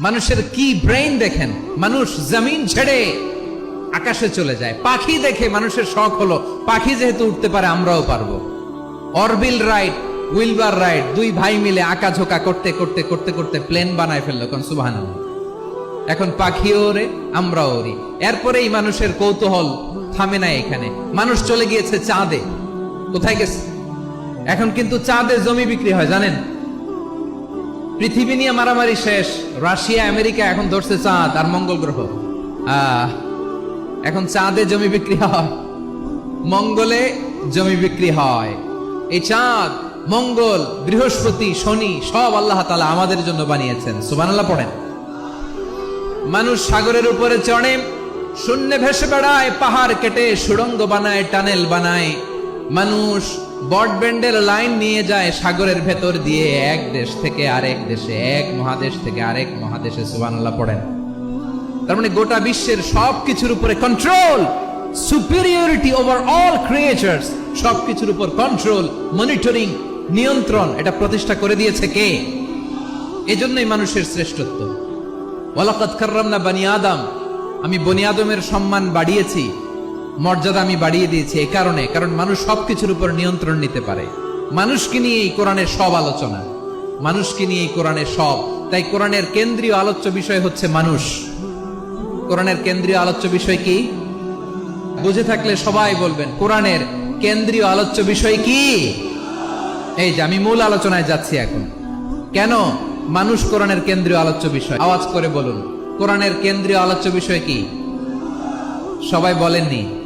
মানুষের কি ব্রেইন দেখেন? মানুষ জমিন ছেড়ে আকাশে চলে যায়। পাখি দেখে মানুষের শখ হলো, পাখি যেহেতু উঠতে পারে আমরাও পারব। অরবিল রাইড উইলবার রাইড দুই ভাই মিলে আঁকা ঝোকা করতে করতে করতে করতে প্লেন বানায় ফেলল কোন সুবাহান এখন পাখিও ওরে, আমরাও ওরি এরপরেই মানুষের কৌতূহল থামে না এখানে। মানুষ চলে গিয়েছে চাঁদে। কোথায় গেছে? এখন কিন্তু চাঁদে জমি বিক্রি হয়, জানেন? পৃথিবী নিয়ে মারামারি শেষ। রাশিয়া, আমেরিকা এখন ধরছে চাঁদ আর মঙ্গল গ্রহ। এখন চাঁদে জমি বিক্রি হয়, মঙ্গলে জমি বিক্রি হয়। এই চাঁদ, মঙ্গল, বৃহস্পতি, শনি সব আল্লাহ তালা আমাদের জন্য বানিয়েছেন। সুবানাল্লাহ পড়েন। মানুষ সাগরের উপরে চড়ে, শূন্যে ভেসে বেড়ায়, পাহাড় কেটে, সুড়ঙ্গ বানায়, টানেল বানায়। মানুষ বট ব্যান্ডের লাইন নিয়ে যায় সাগরের ভেতর দিয়ে এক দেশ থেকে আরেক দেশে, এক মহাদেশ থেকে আরেক মহাদেশে সুবানাল্লাহ পড়েন। তার মানে গোটা বিশ্বের সব কিছুর উপরে control superiority over all creatures সব কিছুর উপর কন্ট্রোল মনিটরিং নিয়ন্ত্রণ, এটা প্রতিষ্ঠা করে দিয়েছে কে? এজন্যই মানুষের শ্রেষ্ঠত্ব। ওয়ালাকাত কাররামনা বানি আদম, আমি বনি আদমের সম্মান বাড়িয়েছি মর্যাদা আমি বাড়িয়ে দিয়েছি এই কারণে, কারণ মানুষ সবকিছুর উপর নিয়ন্ত্রণ নিতে পারে। মানুষকে নিয়ে এই কোরআনের সব আলোচনা। মানুষকে নিয়ে এই কোরআনের সব। তাই কোরআনের কেন্দ্রীয় আলোচ্য বিষয় হচ্ছে মানুষ। কোরআনের কেন্দ্রীয় আলোচ্য বিষয় কি? বুঝে থাকলে সবাই বলবেন, কোরআনের কেন্দ্রীয় আলোচ্য বিষয় কি? এই যে, আমি মূল আলোচনায় যাচ্ছি এখন। কেন মানুষ কোরআনের কেন্দ্রীয় আলোচ্য বিষয়? আওয়াজ করে বলুন, কোরআনের কেন্দ্রীয় আলোচ্য বিষয় কি? সবাই বলেননি।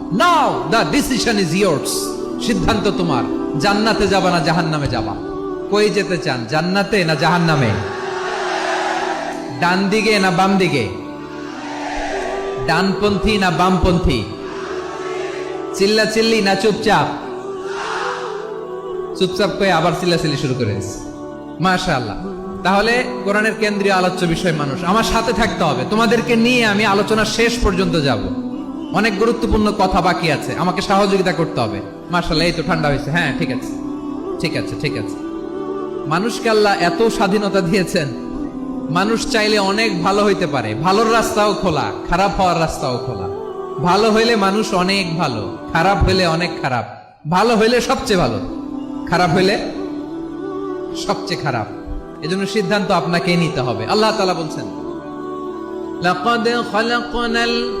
Now the decision is yours সিদ্ধান্ত তোমার। জান্নাতে যাবা না জাহান্নামে যাবা। কই যেতে চান? জান্নাতে না জাহান্নামে? ডান দিকে না বাম দিকে? ডানপন্থী না বামপন্থী? চিল্লা চিল্লি না চুপচাপ? চুপচাপ করে আবার চিল্লাচিল্লি শুরু করে মাশা আল্লাহ তাহলে কোরআনের কেন্দ্রীয় আলোচ্য বিষয় মানুষ। আমার সাথে থাকতে হবে। তোমাদেরকে নিয়ে আমি আলোচনা শেষ পর্যন্ত যাব। অনেক গুরুত্বপূর্ণ কথা বাকি আছে। আমাকে সহযোগিতা করতে হবে। মার্শাল এই তো ঠান্ডা হয়েছে। হ্যাঁ ঠিক আছে। ঠিক আছে ঠিক আছে। মানুষকে আল্লাহ এত স্বাধীনতা দিয়েছেন। মানুষ চাইলে অনেক ভালো হইতে পারে। ভালোর রাস্তাও খোলা, খারাপ হওয়ার রাস্তাও খোলা। ভালো হইলে মানুষ অনেক ভালো, খারাপ হইলে অনেক খারাপ। ভালো হইলে সবচেয়ে ভালো। খারাপ হইলে সবচেয়ে খারাপ। এজন্য সিদ্ধান্ত আপনাকে নিতে হবে। আল্লাহ তালা বলছেন, লাকাদ খালাকনাল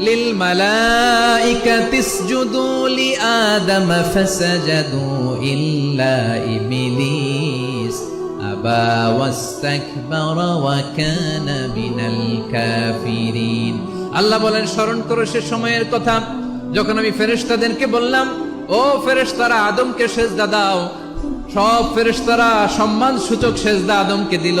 لِلْمَلَائِكَةِ اسْجُدُوا لِآدَمَ فَسَجَدُوا إِلَّا إِبْلِيسَ أَبَى وَاسْتَكْبَرَ وَكَانَ مِنَ الْكَافِرِينَ আল্লাহ বলেন স্মরণ করো সে সময়ের কথা যখন আমি ফেরেশতাদেরকে বললাম ও ফেরেশতারা আদমকে সেজদা দাও সব ফেরেশতারা সম্মান সূচক সেজদা আদমকে দিল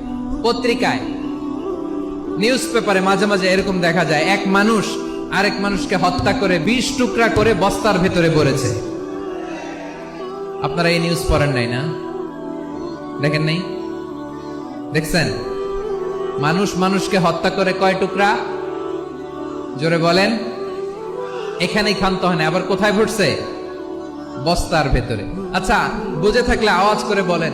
পত্রিকায়। নিউজ পেপারে মাঝে মাঝে এরকম দেখা যায়, এক মানুষ আরেক মানুষকে হত্যা করে বিশ টুকরা করে বস্তার ভেতরে ভরেছে আপনারা এই নিউজ পড়েন নাই না? দেখেন নাই? দেখছেন? মানুষ মানুষকে হত্যা করে কয় টুকরা? জোরে বলেন। এখানেই ক্ষান্ত হয় না, আবার কোথায় ভরছে বস্তার ভেতরে। আচ্ছা বুঝে থাকলে আওয়াজ করে বলেন।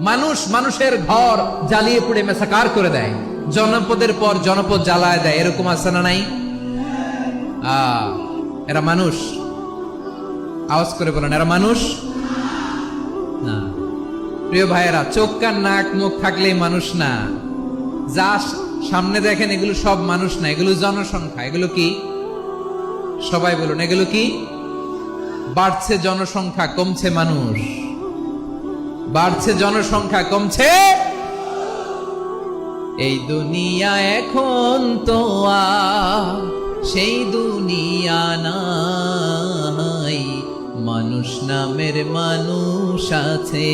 মানুষ মানুষের ঘর জ্বালিয়ে পুড়ে মেসাকার করে দেয়। জনপদের পর জনপদ জ্বালায় দেয়, এরকম আছে না নাই? এরা মানুষ। আওয়াজ করে বলেন, এরা মানুষ? না। প্রিয় ভাইয়েরা, চোখ কান নাক মুখ থাকলেই মানুষ না। যা সামনে দেখেন, এগুলো সব মানুষ না। এগুলো জনসংখ্যা। এগুলো কি? সবাই বলুন, এগুলো কি? বাড়ছে জনসংখ্যা, কমছে মানুষ। বাড়ছে জনসংখ্যা, কমছে। এই দুনিয়া এখন তো সেই দুনিয়া নাই। মানুষ নামের মানুষ আছে,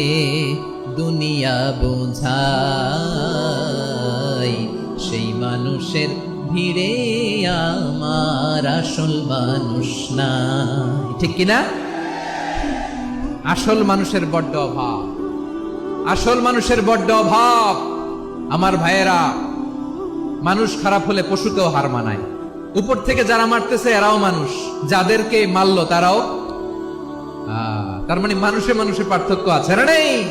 দুনিয়া বোঝাই। সেই মানুষের ভিড়ে আমার আসল মানুষ নাই। ঠিক কিনা? আসল মানুষের বড্ড অভাব। আসল মানুষের বড্ড অভাব। আমার ভাইয়েরা, মানুষ খারাপ হলে পশুকেও হার মানায়। উপর থেকে যারা মারতেছে, এরাও মানুষ। যাদেরকে মারলো তারাও তার মানে মানুষে মানুষে পার্থক্য আছে নেই?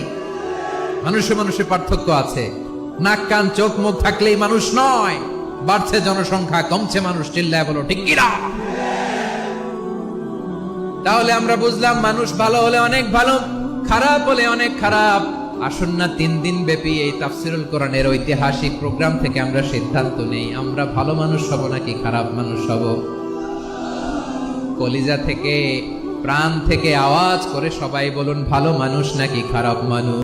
মানুষে মানুষে পার্থক্য আছে। নাক, কান, চোখ, মুখ থাকলেই মানুষ নয়। বাড়ছে জনসংখ্যা, কমছে মানুষ, চিল্লায় বলো, ঠিক কিনা তাহলে আমরা বুঝলাম, মানুষ ভালো হলে অনেক ভালো, খারাপ হলে অনেক খারাপ। আসুন না তিন দিন ব্যাপী এই তাফসিরুল কোরআনের ঐতিহাসিক প্রোগ্রাম থেকে আমরা সিদ্ধান্ত নেই। আমরা ভালো মানুষ হব নাকি খারাপ মানুষ হব? কলিজা থেকে, প্রাণ থেকে আওয়াজ করে সবাই বলুন, ভালো মানুষ নাকি খারাপ মানুষ?